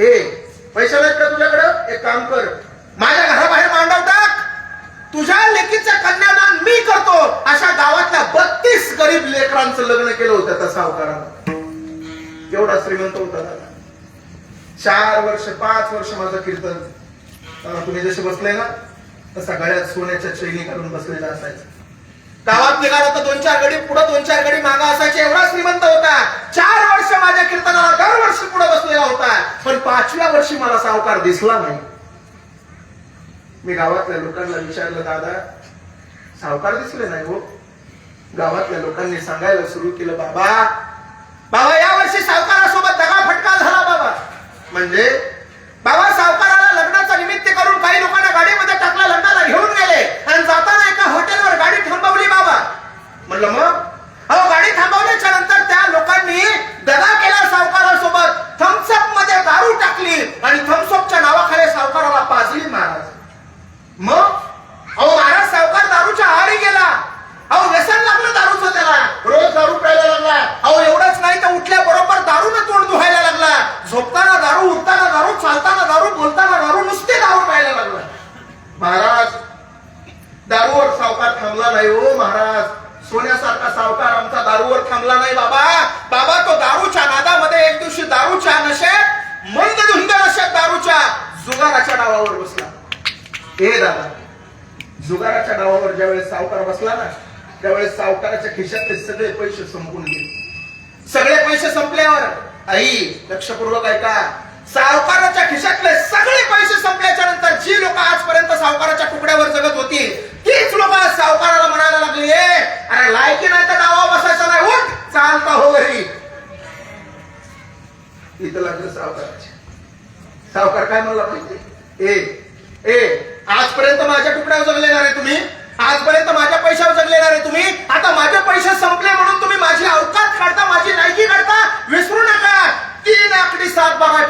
हे पैसे नाहीत का तुझ्याकडं? एक काम कर. माझ्या घराबाहेर मांडव टाक. तुझ्या लेकीचं कन्यादान मी करतो. अशा गावातल्या बत्तीस गरीब लेकरांचं लग्न केलं होतं त्या सावकारानं. एवढा श्रीमंत होता दादा. चार वर्ष पाच वर्ष माझं कीर्तन. तुम्ही जसे बसले ना तसा गळ्यात सोन्याच्या चैनी घालून बसलेला असायचं. गावात निघाला तर दोन चार गडी पुढे दोन चार गडी मागा असायचे. एवढा श्रीमंत होता. चार वर्ष माझ्या कीर्तनाला दरवर्षी पुढे बसलेला होता. पण पाचव्या वर्षी मला सावकार दिसला नाही. मी गावातल्या लोकांना विचारलं दादा सावकार दिसले नाही हो. गावातल्या लोकांनी सांगायला सुरू केलं बाबा बाबा या वर्षी सावकारासोबत दगा फटका झाला बाबा. म्हणजे बाबा सावकाराला लग्नाचा निमित्त करून काही लोकांना गाडीमध्ये टाकला लग्नाला घेऊन गेले आणि जाताना एका हॉटेलवर गाडी थांबवली बाबा म्हणलं मग? अहो गाडी थांबवल्याच्या नंतर त्या लोकांनी दगा केला सावकारासोबत. थम्सअपमध्ये दारू टाकली आणि थम्सअपच्या नावाखाली सावकाराला पाजली महाराज मग? अहो महाराज सावकार दारूच्या आहारी गेला. अहो व्यसन लागलं दारूचं त्याला. रोज दारू प्यायला लागला. अहो एवढंच नाही तर उठल्या बरोबर दारूने तोंड धुवायला लागला. झोपताना दारू उठताना दारू चालताना दारू बोलताना दारू नुसते दारू प्यायला लागला. महाराज दारूवर सावकार थांबला नाही हो महाराज. सोन्यासारखा सावकार आमचा दारूवर थांबला नाही बाबा. बाबा तो दारूच्या नादामध्ये एक दिवशी दारूच्या नशेत मंद धुंद नशेत दारूच्या जुगाराच्या नावावर बसला. हे दादा जुगाराच्या नावावर ज्यावेळेस सावकार बसला ना त्यावेळेस सावकाराच्या खिशातले सगळे पैसे संपून गेले. सगळे पैसे संपल्यावर आई लक्षपूर्वक ऐका. सावकाराच्या खिशातले सगळे पैसे संपल्याच्या नंतर जी लोक आजपर्यंत सावकाराच्या तुकड्यावर जगत होती तीच लोक आज सावकाराला म्हणायला लागली अरे लायकी नाही तर डावा बसायचा नाही उठ चालता हो घरी. इथं लागलं सावकाराचे. सावकार काय म्हणला माहिती? ए ए आजपर्यंत माझ्या तुकड्यावर जगले रे तुम्ही? आजपर्यंत माझ्या पैशावर जगलेला रे तुम्ही? आता माझे पैसे संपले म्हणून तुम्ही माझी अवकात काढता माझी लायकी काढता? विसरू नका. तीन आकडी सात बागाय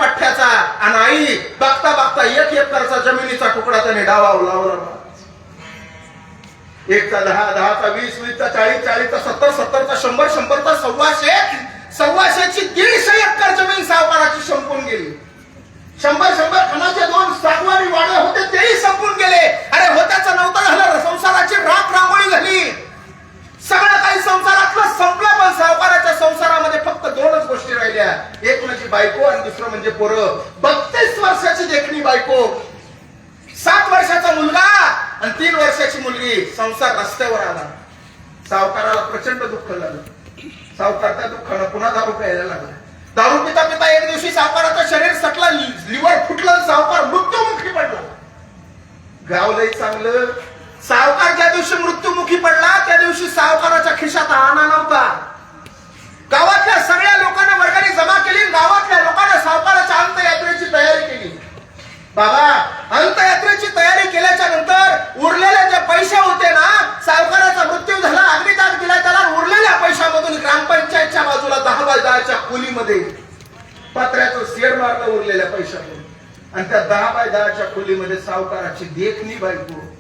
बघता बघता एक एकरचा जमिनीचा तुकडा त्याने डावा लावला. एकचा दहा दहाचा वीस वीसचा चाळीस चाळीसचा सत्तर सत्तरचा शंभर शंभरचा सव्वाशे सव्वाशेची दीडशे एकर जमीन सावकाराची संपून गेली. शंभर शंभर खणाचे दोन सागवारी वाडे होते तेही संपून गेले अरे होत्याचं नव्हतं झालं संसाराची राख रांगोळी झाली सगळं काही संसारातलं संपलं पण सावकाराच्या संसारामध्ये फक्त दोनच गोष्टी राहिल्या एक म्हणजे बायको आणि दुसरं म्हणजे पोरं बत्तीस वर्षाची देखणी बायको सात वर्षाचा मुलगा आणि तीन वर्षाची मुलगी संसार रस्त्यावर आला सावकाराला प्रचंड दुःख झालं. सावकार त्या दुःखानं पुन्हा दारू प्यायला लागला. दारू पिता पिता एक दिवशी सावकाराचं शरीर सटला लिव्हर फुटलं सावकार मृत्यूमुखी पडला. गाव लई चांगलं. सावकार ज्या दिवशी मृत्यूमुखी पडला त्या दिवशी सावकाराच्या खिशात आणा नव्हता. गावातल्या सगळ्या लोकांना वर्गाने जमा केली गावातल्या लोकांना सावकाराच्या अंत्ययात्रेची तयारी केली. बाबा अंत्ययात्रेची तयारी केल्याच्यानंतर उरलेले जे पैसे होते ना सावकाराचा मृत्यू झाला अग्निदान दिला त्याला उरलेल्या पैशामधून ग्रामपंचायतच्या बाजूला दहा खोलीमध्ये पत्र्याचं शेड मारलं उरलेल्या पैशातून. आणि त्या दहा बाय दहाच्या खोलीमध्ये सावकाराची देखणी बायको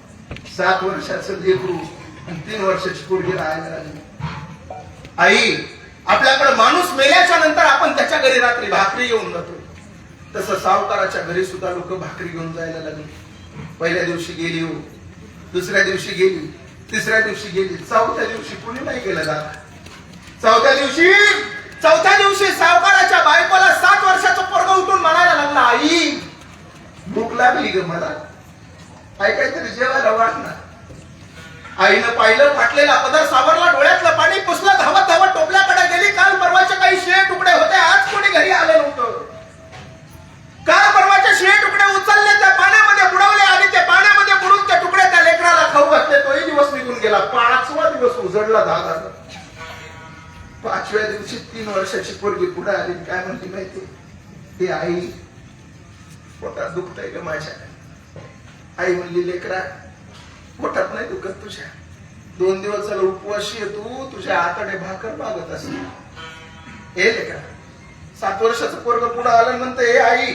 सात वर्षाचं लेकरू आणि तीन वर्षाची पोरगी राहायला लागली. आई आपल्याकडे माणूस मेल्याच्या नंतर आपण त्याच्या घरी रात्री भाकरी घेऊन जातो. तसं सावकाराच्या घरी सुद्धा लोक भाकरी घेऊन जायला लागली. पहिल्या दिवशी गेली हो. दुसऱ्या दिवशी गेली. तिसऱ्या दिवशी गेली. चौथ्या दिवशी कुणी नाही गेलं दादा? चौथ्या दिवशी चौथ्या दिवशी सावकाराच्या बायकोला सात वर्षाचा पोरग उठून म्हणायला लागला आई भूक लागली ग मला. आई काहीतरी जेवायला वाटणार आईनं पाहिलं फाटलेला पदर सावरला डोळ्यातलं पाणी पुसलं धावत धावत टोपल्याकडे ते आई पोटात दुखतय ग माझ्या. आई म्हणली लेकरा पोटात नाही दुखत तुझ्या. दोन दिवस झालं उपवाशी तू तुझ्या आतडे भाकर मागत असे हे लेकरा सात वर्षाचं पोरग पुढे आलं म्हणते हे आई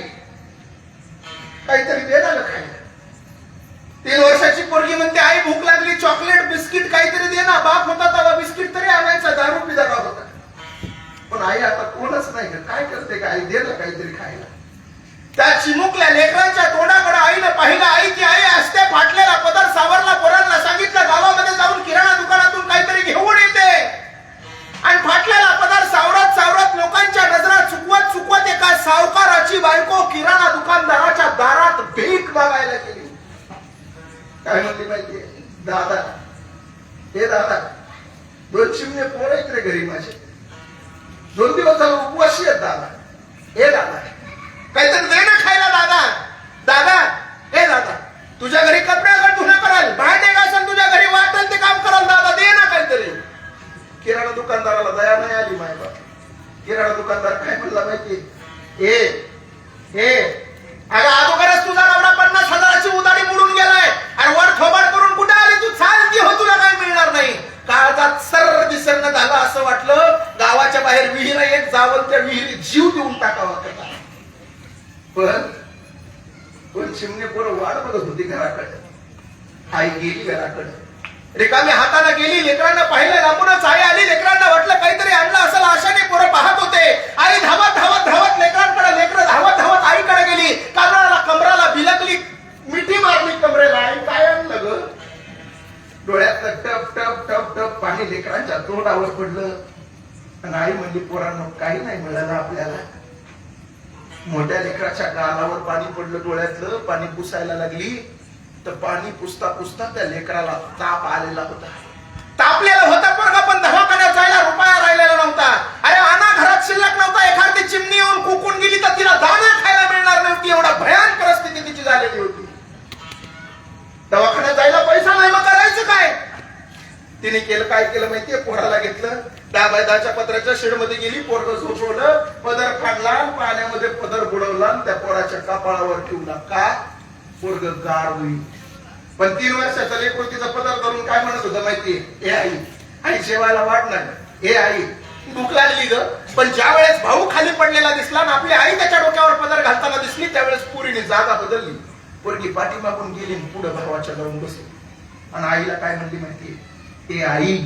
काहीतरी दे ना खायला. तीन वर्षाची पोरगी म्हणते आई भूक लागली चॉकलेट बिस्किट काहीतरी दे ना बाप होता तवा बिस्किट तरी आणायचा दारू पिदारा होता? पण आई आता नाही का काय करते का? आई दे काहीतरी खायला. त्या चिमुकल्या लेकरांच्या तोंडाकडे आईनं पाहिलं आई की आई असते फाटलेला पदार्थ सावरला पोरांना सांगितलं गावामध्ये जाऊन किराणा दुकानातून काहीतरी घेऊन येते. आणि फाटलेला पदार्थ सावरत सावरत लोकांच्या नजरात चुकवत चुकवत एका सावकाराची बायको किराणा दुकानदाराच्या दारात भीक मागायला गेली. काय म्हणली माहिती दादा. हे दादा दोन चिमणे पोर आहेत रे घरी माझे. दोन दिवस झालं उपवासी गेली घराकडे रिकामी हाताने गेली लेकरांना पाहिलं लांबूनच आई आली लेकरांना वाटलं काहीतरी आणलं असं आशाने पोरं पाहत होते. आई धावत धावत धावत लेकरांकडे लेकरं धावत धावत आईकडे गेली. कानाला कमराला बिलकली मिठी मारली कमरेला. आई काय आणलं ग? डोळ्यात टप टप टप टप पाणी लेकरांच्या तोंडावर पडलं. आणि आई म्हणली पोरांनो काही नाही मिळालं आपल्याला. मोठ्या लेकराच्या गालावर पाणी पडलं डोळ्यातलं पाणी पुसायला लागली. तर पाणी पुसता पुसता त्या लेकराला ताप आलेला होता. तापलेला होता पोरगा पण दवाखान्यात जायला रुपया राहिलेला नव्हता. अरे आना घरात शिल्लक नव्हता. एखादी चिमणी येऊन कुकून गेली तर तिला दाणा खायला मिळणार नव्हती. एवढा भयान परिस्थिती तिची झालेली होती. दवाखान्यात जायला पैसा नाही मग करायचं काय? तिने केलं काय केलं माहितीये? पोराला घेतलं. त्या बाय पत्राच्या शेडमध्ये गेली पोरग झोपवलं. पदर काढला पाण्यामध्ये पदर बुडवला त्या पोराच्या कपाळावर ठेवला. का? पोरग गार होईल पण तीन वर्षाचा लेकरू तिचा पदर धरून काय म्हणत होतं माहितीये? हे आई आई जेवायला वाटणार हे आई भूक लागली ग. पण ज्या वेळेस भाऊ खाली पडलेला दिसला ना आपली आई त्याच्या डोक्यावर पदर घालताना दिसली त्यावेळेस पुरीने जागा बदलली. पोरगी पाठीमागून गेली पुढे भावाच्या जाऊन बसली. आणि आईला काय म्हणली माहितीये? ए आई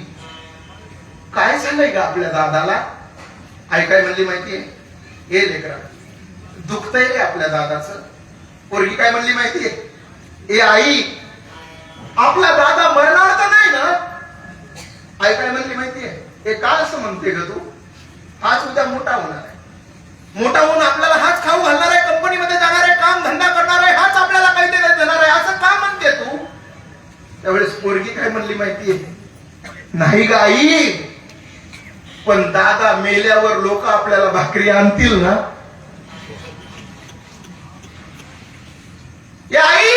काय झालंय का आपल्या दादाला? आई काय म्हणली माहितीये? हे लेकरा दुखतंय रे आपल्या दादाचं. पोरगी काय म्हणली माहितीये? ए आई आपला दादा मरणार तर नाही ना? आई काय म्हणली माहितीये? हे का असं म्हणते ग तू? हाच उद्या मोठा होणार आहे. मोठा होऊन आपल्याला हाच खाऊ घालणार आहे कंपनीमध्ये जाणार आहे काम धंदा करणार आहे हाच आपल्याला काहीतरी देणार आहे असं का म्हणते तू? त्यावेळेस पोरगी काय म्हणली माहितीये? नाही ग आई पण दादा मेल्यावर लोक आपल्याला भाकरी आणतील ना या आई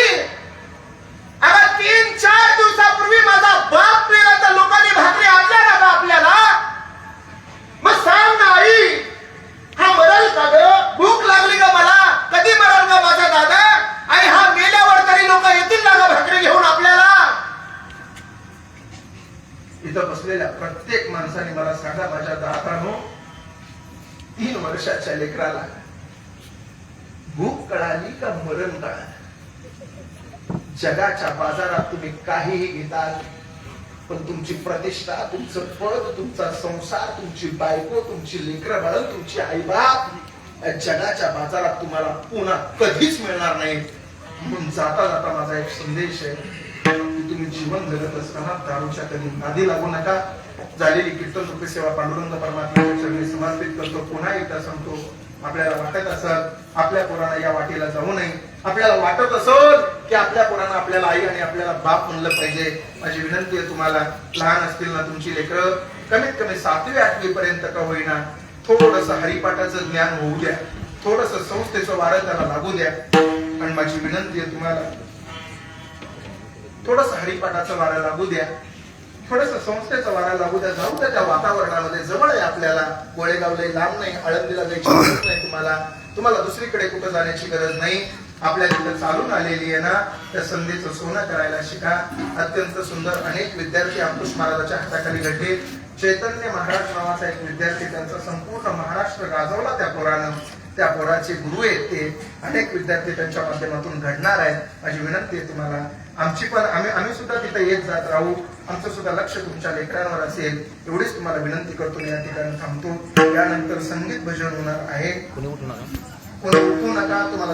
अगं तीन चार दिवसापूर्वी माझा बाप मेला तर लोकांनी भाकरी आणल्या ना का आपल्याला मग सांग ना आई हा मरल का ग भूक लागली का मला कधी मरल का माझा दादा आई हा मेल्यावर तरी लोक येतील ना ग भाकरी घेऊन आपल्याला इथं बसलेल्या प्रत्येक माणसाने मला सांगा माझ्या दातानो तीन वर्षाच्या लेकराला भूक कळाली का मरण कळालं? जगाच्या बाजारात तुम्ही काहीही घेताल पण तुमची प्रतिष्ठा तुमचं पद तुमचा संसार तुमची बायको तुमची लेकरं बाळ तुमची आईबाप जगाच्या बाजारात तुम्हाला पुन्हा कधीच मिळणार नाही. म्हणून जाता जाता माझा एक संदेश आहे की तुम्ही जीवन जगत असताना दारूच्या कधी नादी लागू नका. झालेली कीर्तन रूपी सेवा पांडुरंग परमात्मा चरणी समर्पित करतो. पुन्हा एकदा सांगतो आपल्याला वाटत असत आपल्या पोरांना या वाटेला जाऊ नये. आपल्याला वाटत असत की आपल्या पोरांना आपल्याला आई आणि आपल्याला बाप म्हणलं पाहिजे. माझी विनंती आहे तुम्हाला लहान असतील ना तुमची लेकरं कमीत कमी सातवी आठवी पर्यंत का होईना थोडस हरिपाठाचं ज्ञान होऊ द्या. थोडस संस्थेचं वारं त्याला लागू द्या. आणि माझी विनंती आहे तुम्हाला थोडस हरिपाठाचं वारं लागू द्या. थोडस संस्थेचं वारा लागू द्या. जाऊ द्या त्या वातावरणामध्ये. जवळ आहे आपल्याला. गोळेगाव लांब नाही. आळंदीला जायची गरज नाही तुम्हाला. तुम्हाला दुसरीकडे कुठं जाण्याची गरज नाही. आपल्या तिथं चालून आलेली आहे ना त्या संधीचं सोनं करायला शिका. अत्यंत सुंदर अनेक विद्यार्थी अंकुश महाराजाच्या हाताखाली घडले चैतन्य महाराज नावाचा एक विद्यार्थी त्यांचा संपूर्ण महाराष्ट्र गाजवला त्या पोरानं. त्या पोराचे गुरु आहेत ते. अनेक विद्यार्थी त्यांच्या माध्यमातून घडणार आहेत. माझी विनंती आहे तुम्हाला. आमची पण आम्ही आम्ही सुद्धा तिथे येत जात राहू. आमचं सुद्धा लक्ष तुमच्या लेकरांवर असेल. एवढीच तुम्हाला विनंती करतो मी या ठिकाणी थांबतो. त्यानंतर संगीत भजन होणार आहे. कोणी उठू नका कोणी उठू नका. तुम्हाला